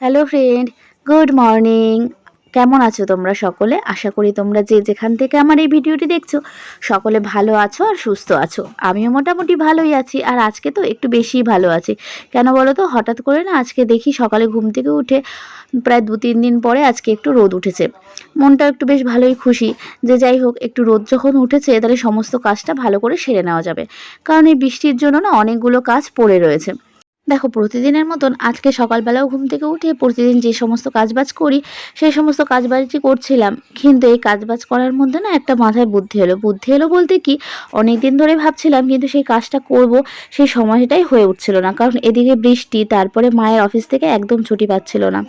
Hello friend good morning কেমন আছো তোমরা সকলে? আশা করি তোমরা যে যেখান থেকে আমার এই ভিডিওটি দেখছ, সকলে ভালো আছো আর সুস্থ আছো। আমিও মোটামুটি ভালোই আছি আর আজকে তো একটু বেশিই ভালো আছি। কেন বলো তো? হঠাৎ করে না আজকে দেখি সকালে ঘুম থেকে উঠে প্রায় দু তিন দিন পরে আজকে একটু রোদ উঠেছে। মনটা একটু বেশ ভালোই খুশি। যে যাই হোক, একটু রোদ যখন উঠেছে, তাহলে সমস্ত কাজটা ভালো করে সেরে নেওয়া যাবে। কারণ এই বৃষ্টির জন্য না অনেকগুলো কাজ পড়ে রয়েছে। দেখো, প্রতিদিনের মতন আজকে সকালবেলাও ঘুম থেকে উঠে প্রতিদিন যে সমস্ত কাজবাজ করি, সেই সমস্ত কাজবাজই করছিলাম। কিন্তু এই কাজবাজ করার মধ্যে না একটা মাথায় বুদ্ধি এলো। বুদ্ধি এলো বলতে কি অনেক দিন ধরে ভাবছিলাম কিন্তু সেই কাজটা করব, সেই সময়টাই হয়ে উঠছিল না। কারণ এদিকে বৃষ্টি, তারপরে মায়ের অফিস থেকে একদম ছুটি পাচ্ছিল না।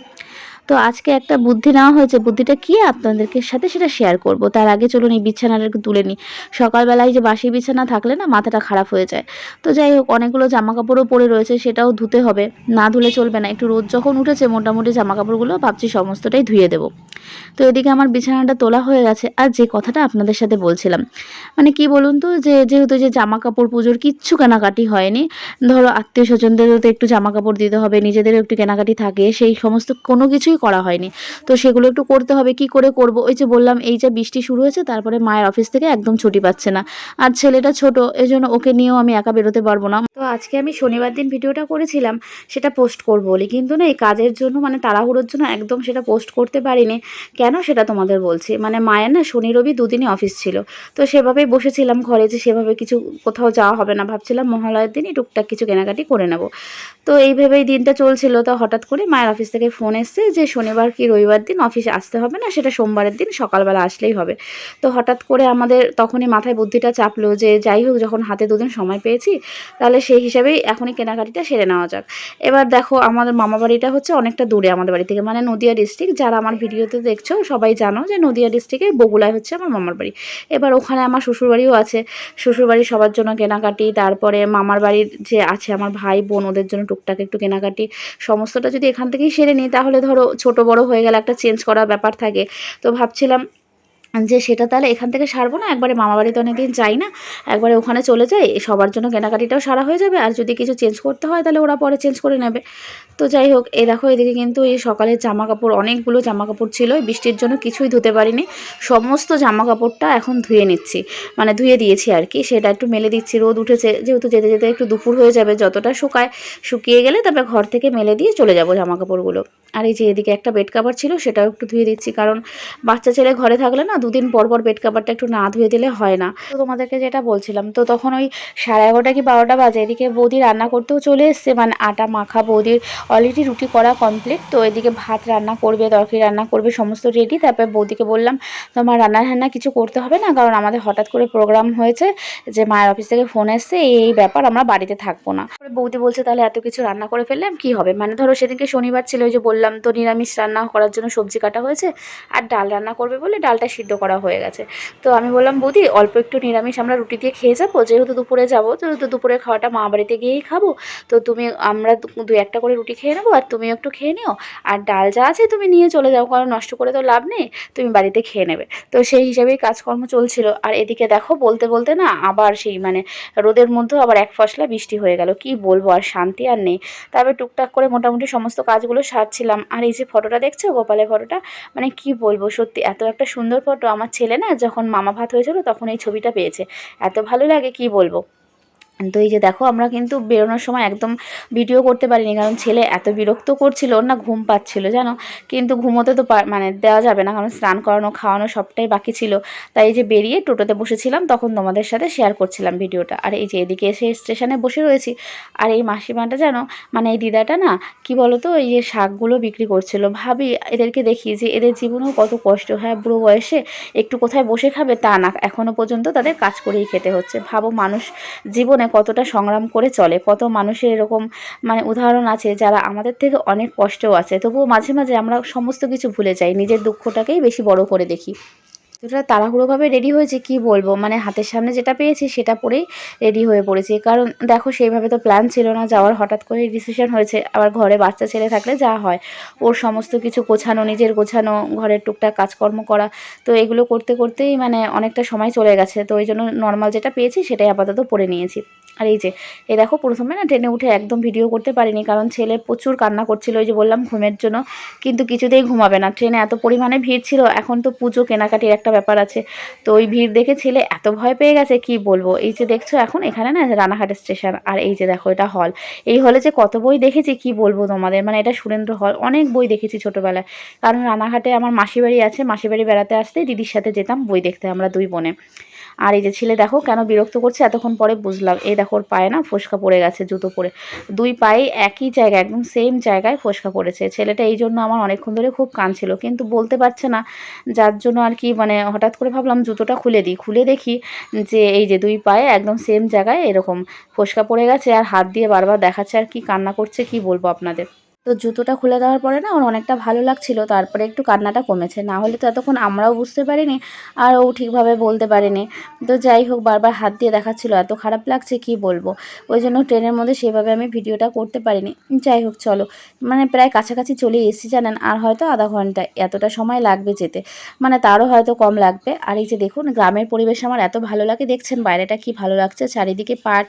তো আজকে একটা বুদ্ধি নেওয়া হয়েছে। বুদ্ধিটা কি? আপনাদেরকে সাথে সেটা শেয়ার করব। তার আগে চলুন এই বিছানাটা একটু তুলে নিই। সকালবেলায় যে বাসি বিছানা থাকলে না মাথাটা খারাপ হয়ে যায়। তো যাই হোক, অনেকগুলো জামা কাপড়ও পরে রয়েছে, সেটাও ধুতে হবে। না ধুলে চলবে না। একটু রোদ যখন উঠেছে, মোটামুটি জামা কাপড়গুলো ভাবছি সমস্তটাই ধুয়ে দেবো। তো এদিকে আমার বিছানাটা তোলা হয়ে গেছে আর যে কথাটা আপনাদের সাথে বলছিলাম। মানে কি বলুন তো, যে যেহেতু যে জামা কাপড় পুজোর কিচ্ছু কেনাকাটি হয়নি, ধরো আত্মীয় স্বজনদেরও তো একটু জামা কাপড় দিতে হবে, নিজেদেরও একটু কেনাকাটি থাকে, সেই সমস্ত কোনো কিছুই করা হয়নি। তো সেগুলো একটু করতে হবে, কি করে করব? ওই যে বললাম, এই যে বৃষ্টি শুরু হয়েছে, তারপরে মায়ের অফিস থেকে একদম ছুটি পাচ্ছে না। আর ছেলেটা ছোট এই জন্য ওকে নিয়েও আমি একা বেরোতে পারব না। তো আজকে আমি শনিবার দিন ভিডিওটা করেছিলাম, সেটা পোস্ট করব বলে। কিন্তু না, এই কাজের জন্য মানে তাড়াহুড়োর জন্য একদম সেটা পোস্ট করতে পারিনি। কেন সেটা তোমাদের বলছি? মানে মায়ের না শনি, রবি দুদিনই অফিস ছিল। তো সেভাবেই বসেছিলাম ঘরে যে সেভাবে কিছু কোথাও যাওয়া হবে না ভাবছিলাম, মহালয়ের দিনই টুকটাক কিছু কেনাকাটি করে নেব। তো এইভাবেই দিনটা চলছিল। তো হঠাৎ করে মায়ের অফিস থেকে ফোন এসছে যে শনিবার কি রবিবার দিন অফিসে আসতে হবে না, সেটা সোমবারের দিন সকালবেলা আসলেই হবে। তো হঠাৎ করে আমাদের তখনই মাথায় বুদ্ধিটা চাপলো যে যাই হোক, যখন হাতে দুদিন সময় পেয়েছি, তাহলে সেই হিসাবেই এখনই কেনাকাটিটা সেরে নেওয়া যাক। এবার দেখো, আমাদের মামা বাড়িটা হচ্ছে অনেকটা দূরে আমাদের বাড়ি থেকে মানে নদিয়া ডিস্ট্রিক্ট যারা আমার ভিডিওতে দেখছ, সবাই জানো যে নদিয়া ডিস্ট্রিক্টের বগুলায় হচ্ছে আমার মামার বাড়ি। এবার ওখানে আমার শ্বশুরবাড়িও আছে। শ্বশুরবাড়ি সবার জন্য কেনাকাটি, তারপরে মামার বাড়ির যে আছে আমার ভাই, বোন, ওদের জন্য টুকটাক একটু কেনাকাটি। সমস্তটা যদি এখান থেকেই সেরে নিই, তাহলে ধরো ছোট বড় হয়ে গেলে একটা চেঞ্জ করার ব্যাপার থাকে। তো ভাবছিলাম যে সেটা তাহলে এখান থেকে সারবো না, একবারে মামা বাড়িতে অনেকদিন যাই না, একবারে ওখানে চলে যাই, সবার জন্য কেনাকাটিটাও সারা হয়ে যাবে, আর যদি কিছু চেঞ্জ করতে হয় তাহলে ওরা পরে চেঞ্জ করে নেবে। তো যাই হোক এ দেখো এদিকে কিন্তু এই সকালের জামা কাপড় অনেকগুলো জামা কাপড় ছিল বৃষ্টির জন্য কিছুই ধুতে পারিনি, সমস্ত জামা কাপড়টা এখন ধুয়ে নিচ্ছি মানে ধুয়ে দিয়েছি আর কি, সেটা একটু মেলে দিচ্ছি, রোদ উঠেছে, যেহেতু যেতে যেতে একটু দুপুর হয়ে যাবে, যতটা শুকায়, শুকিয়ে গেলে তারপরে ঘর থেকে মেলে দিয়ে চলে যাব জামা কাপড়গুলো আর এই যে এদিকে একটা বেড কাভার ছিল, সেটাও একটু ধুয়ে দিচ্ছি, কারণ বাচ্চা ছেলে ঘরে থাকলে না দুদিন পর পর বেড কাভারটা একটু না ধুয়ে দিলে হয় না। তো তোমাদেরকে যেটা বলছিলাম, তো তখন ওই সাড়ে এগারোটা কি বারোটা বাজে, এদিকে বৌদি রান্না করতেও চলে এসছে মানে আটা মাখা, বৌদির অলরেডি রুটি করা কমপ্লিট তো এদিকে ভাত রান্না করবে, তরকারি রান্না করবে, সমস্ত রেডি তারপরে বৌদিকে বললাম, তোমার রান্না রান্না কিছু করতে হবে না, কারণ আমাদের হঠাৎ করে প্রোগ্রাম হয়েছে যে মায়ের অফিস থেকে ফোন এসছে, এই এই ব্যাপার আমরা বাড়িতে থাকব না। বৌদি বলছে, তাহলে এত কিছু রান্না করে ফেললাম, কি হবে? মানে ধরো সেদিনকে শনিবার ছিল, ওই যে বললাম তো নিরামিষ রান্না করার জন্য সবজি কাটা হয়েছে, আর ডাল রান্না করবে বলে ডালটা সিদ্ধ করা হয়ে গেছে। তো আমি বললাম, বৌদি, অল্প একটু নিরামিষ আমরা রুটি দিয়ে খেয়ে যাব? যেহেতু দুপুরে যাব তো তো দুপুরে খাওয়াটা মা বাড়িতে গিয়েই খাব, তো তুমি, আমরা দু একটা করে রুটি খেয়ে নেব আর তুমিও একটু খেয়ে নিও। আর ডাল যা আছে তুমি নিয়ে চলে যাও, কারণ নষ্ট করে তো লাভ নেই, তুমি বাড়িতে খেয়ে নেবে। তো সেই হিসাবেই কাজকর্ম চলছিল। আর এদিকে দেখো, বলতে বলতে না আবার সেই মানে রোদের মধ্যেও আবার এক ফসলা বৃষ্টি হয়ে গেল। কি বলব, আর শান্তি আর নেই। তারপরে টুকটাক করে মোটামুটি সমস্ত কাজগুলো সারছিলাম। আর এই যে ফটোটা দেখছ, গোপালের ফটোটা মানে কি বলব সত্যি, এত একটা সুন্দর ফটো আমার ছেলে না, যখন মামা ভাত হয়েছিল তখন এই ছবিটা পেয়েছে। এত ভালো লাগে, কি বলব? তো এই যে দেখো, আমরা কিন্তু বেরোনোর সময় একদম ভিডিও করতে পারিনি, কারণ ছেলে এত বিরক্ত করছিল না ঘুম পাচ্ছিল, জানো? কিন্তু ঘুমোতে তো মানে দেওয়া যাবে না, কারণ স্নান করানো, খাওয়ানো সবটাই বাকি ছিল। তাই এই যে বেরিয়ে টোটোতে বসেছিলাম, তখন তোমাদের সাথে শেয়ার করছিলাম ভিডিওটা আর এই যে এদিকে এসে স্টেশনে বসে রয়েছি, আর এই মাসিমাটা জানো মানে এই দিদাটা না, কি বলতো, এই যে শাকগুলো বিক্রি করছিল। ভাবি, এদেরকে দেখি যে এদের জীবনেও কত কষ্ট হ্যাঁ বুড়ো বয়সে একটু কোথায় বসে খাবে তা না এখনও পর্যন্ত তাদের কাজ করেই খেতে হচ্ছে। ভাবো মানুষ জীবনে কতটা সংগ্রাম করে চলে, কত মানুষের এরকম মানে উদাহরণ আছে যারা আমাদের থেকে অনেক কষ্টেও আছে। তবুও মাঝে মাঝে আমরা সমস্ত কিছু ভুলে যাই, নিজের দুঃখটাকেই বেশি বড় করে দেখি। এতটা তাড়াহুড়োভাবে রেডি হয়েছে কি বলব? মানে হাতের সামনে যেটা পেয়েছি সেটা পরেই রেডি হয়ে পড়েছি। কারণ দেখো সেইভাবে তো প্ল্যান ছিল না, যাওয়ার হঠাৎ করে ডিসিশন হয়েছে। আবার ঘরে বাচ্চা ছেলে থাকলে যা হয়। ওর সমস্ত কিছু গোছানো, নিজের গোছানো, ঘরের টুকটাক কাজকর্ম করা। তো এগুলো করতে করতেই মানে অনেকটা সময় চলে গেছে। তো ওই জন্য নর্মাল যেটা পেয়েছি সেটাই আপাতত পরে নিয়েছি। আর এই যে, এই দেখো প্রথমে না ট্রেনে উঠে একদম ভিডিও করতে পারিনি। কারণ ছেলে প্রচুর কান্না করছিল ওই যে বললাম ঘুমের জন্য। কিন্তু কিছুতেই ঘুমাবে না। ট্রেনে এত পরিমাণে ভিড় ছিল, এখন তো পুজো, কেনাকাটির একটা ব্যাপার আছে। তো ওই ভিড় দেখে ছেলে এত ভয় পেয়ে গেছে, কি বলব? এই যে দেখছ এখন এখানে না রানাঘাট স্টেশন আর এই যে দেখো এটা হল এই হলে যে কত বই দেখেছি, কি বলব তোমাদের? মানে এটা সুরেন্দ্র হল অনেক বই দেখেছি ছোটোবেলায়। কারণ রানাঘাটে আমার মাসি বাড়ি আছে মাসি বাড়ি বেড়াতে আসতে দিদির সাথে যেতাম বই দেখতে আমরা দুই বোনে। আর এই যে ছেলে দেখো কেন বিরক্ত করছে? এতক্ষণ পরে বুঝলাম। এই দেখো ওর পায়ে না ফোসকা পড়ে গেছে, জুতো পরে। দুই পায়ে একই জায়গায়, একদম সেম জায়গায় ফোসকা পড়েছে। ছেলেটা এই জন্য আমার অনেকক্ষণ ধরে খুব কাঁদছিল। কিন্তু বলতে পারছে না, যার জন্য আর কি মানে হঠাৎ করে ভাবলাম জুতোটা খুলে দিই। খুলে দেখি যে এই যে দুই পায়ে একদম সেম জায়গায় এরকম ফোসকা পড়ে গেছে আর হাত দিয়ে বারবার দেখাচ্ছে আর কি কান্না করছে, কি বলব আপনাদের? তো জুতোটা খুলে দেওয়ার পরে না ওর অনেকটা ভালো লাগছিল, তারপরে একটু কান্নাটা কমেছে। না হলে তো এতক্ষণ আমরাও বুঝতে পারিনি আর ও ঠিকভাবে বলতে পারেনি। তো যাই হোক, বারবার হাত দিয়ে দেখাচ্ছিল, এত খারাপ লাগছে কি বলব? ওই জন্য ট্রেনের মধ্যে সেভাবে আমি ভিডিওটা করতে পারিনি। যাই হোক, চলো। মানে প্রায় কাছাকাছি চলে এসেছি জানেন, আর হয়তো আধা ঘণ্টা, এতটা সময় লাগবে যেতে। মানে তারও হয়তো কম লাগবে। আর এই যে দেখুন, গ্রামের পরিবেশ আমার এত ভালো লাগে, দেখছেন বাইরেটা কি ভালো লাগছে? চারিদিকে পাট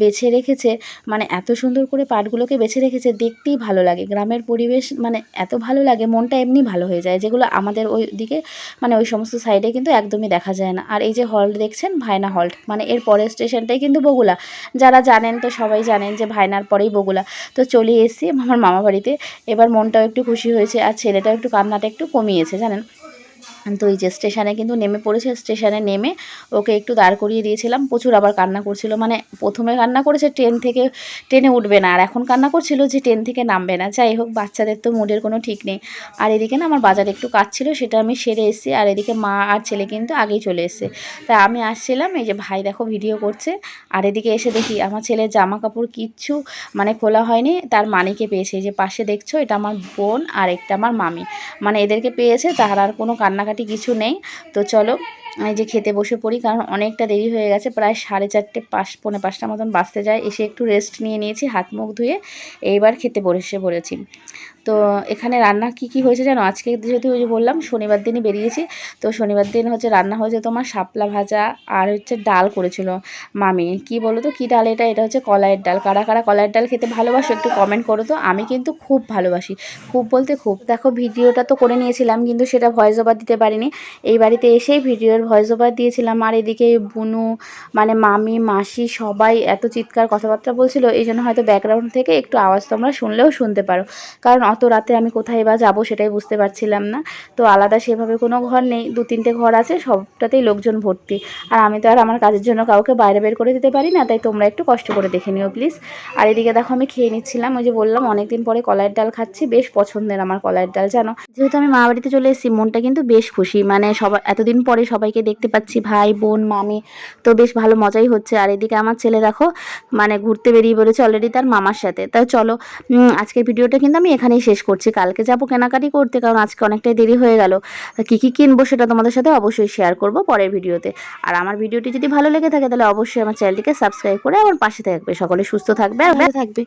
বেছে রেখেছে মানে এত সুন্দর করে পাটগুলোকে বেছে রেখেছে, দেখতেই ভালো লাগে। গ্রামের পরিবেশ মানে এত ভালো লাগে, মনটা এমনি ভালো হয়ে যায়, যেগুলো আমাদের ওই দিকে মানে ওই সমস্ত সাইডে কিন্তু একদমই দেখা যায় না। আর এই যে হল্ট দেখছেন? ভাইনা হল্ট মানে এর পরের স্টেশনটাই কিন্তু বগুলা। যারা জানেন তো সবাই জানেন যে ভাইনার পরেই বগুলা। তো চলে এসেছি আমার মামা বাড়িতে এবার মনটাও একটু খুশি হয়েছে আর ছেলেটাও একটু কান্নাটা একটু কমিয়েছে, জানেন? তো এই যে স্টেশনে কিন্তু নেমে পড়েছে, স্টেশনে নেমে ওকে একটু দাঁড় করিয়ে দিয়েছিলাম। প্রচুর আবার কান্না করছিল। মানে প্রথমে কান্না করেছে, ট্রেন থেকে, ট্রেনে উঠবে না। আর এখন কান্না করছিল যে ট্রেন থেকে নামবে না। যাই হোক, বাচ্চাদের তো মুডের কোনো ঠিক নেই। আর এদিকে না আমার বাজারে একটু কাজ ছিল, সেটা আমি সেরে এসেছি। আর এদিকে মা আর ছেলে কিন্তু আগেই চলে এসছে। তাই আমি আসছিলাম, এই যে ভাই দেখো ভিডিও করছে। আর এদিকে এসে দেখি আমার ছেলের জামা কাপড় কিচ্ছু মানে খোলা হয়নি। তার মানিকে পেয়েছে। যে পাশে দেখছ, এটা আমার বোন আর একটা আমার মামি। মানে এদেরকে পেয়েছে, তার আর কোনো কান্নাকাটি কিছু নেই। তো চলো, এই যে খেতে বসে পড়ি, কারণ অনেকটা দেরি হয়ে গেছে। প্রায় সাড়ে চারটে পাঁচ, পৌনে পাঁচটার মতন বাঁচতে যায়। এসে একটু রেস্ট নিয়ে নিয়েছি, হাত মুখ ধুয়ে, এইবার খেতে বসে পড়েছি। তো এখানে রান্না কি কি হয়েছে জানো? আজকে যেহেতু ওই যে বললাম, শনিবার দিনই বেরিয়েছি। তো শনিবার দিন হচ্ছে রান্না হয়েছে তোমার শাপলা ভাজা আর হচ্ছে ডাল করেছিল মামি। কি বলো তো? কী ডাল এটা? এটা হচ্ছে কলাইয়ের ডাল। কারা কারা কলাইয়ের ডাল খেতে ভালোবাসো একটু কমেন্ট করো তো। আমি কিন্তু খুব ভালোবাসি। খুব বলতে খুব। দেখো, ভিডিওটা তো করে নিয়েছিলাম, কিন্তু সেটা ভয়েস ওভার দিতে পারিনি। এই বাড়িতে এসেই ভিডিওর ভয়েস ওভার দিয়েছিলাম। আর এদিকে বুনু মানে মামি, মাসি সবাই এত চিৎকার কথাবার্তা বলছিল। এই জন্য হয়তো ব্যাকগ্রাউন্ড থেকে একটু আওয়াজ তোমরা শুনলেও শুনতে পারো। কারণ অত রাতে আমি কোথায় বা যাব সেটাই বুঝতে পারছিলাম না। তো আলাদা সেভাবে কোনো ঘর নেই, দু তিনটে ঘর আছে, সবটাতেই লোকজন ভর্তি। আর আমি তো আর আমার কাজের জন্য কাউকে বাইরে বের করে দিতে পারি না, তাই তোমরা একটু কষ্ট করে দেখে নিও প্লিজ। আর এদিকে দেখো আমি খেয়ে নিচ্ছিলাম, ওই যে বললাম, অনেকদিন পরে কলাইয়ের ডাল খাচ্ছি, বেশ পছন্দের আমার কলাইয়ের ডাল, জানো? যেহেতু আমি মা বাড়িতে চলে এসেছি, মনটা কিন্তু বেশ খুশি মানে সবাই এতদিন পরে সবাইকে দেখতে পাচ্ছি, ভাই, বোন, মামি, তো বেশ ভালো মজাই হচ্ছে। আর এদিকে আমার ছেলে দেখো মানে ঘুরতে বেরিয়ে পড়েছে অলরেডি তার মামার সাথে। তাই চলো আজকের ভিডিওটা কিন্তু আমি এখানেই শেষ করছি। কালকে যাব কেনাকাটি করতে, কারণ আজকে অনেকটাই দেরি হয়ে গেল। কী কী কিনবো সেটা তোমাদের সাথে অবশ্যই শেয়ার করব পরের ভিডিওতে। আর আমার ভিডিওটি যদি ভালো লেগে থাকে, তাহলে অবশ্যই আমার চ্যানেলটিকে সাবস্ক্রাইব করে আমার পাশে থাকবে। সকলে সুস্থ থাকবে আর থাকবে।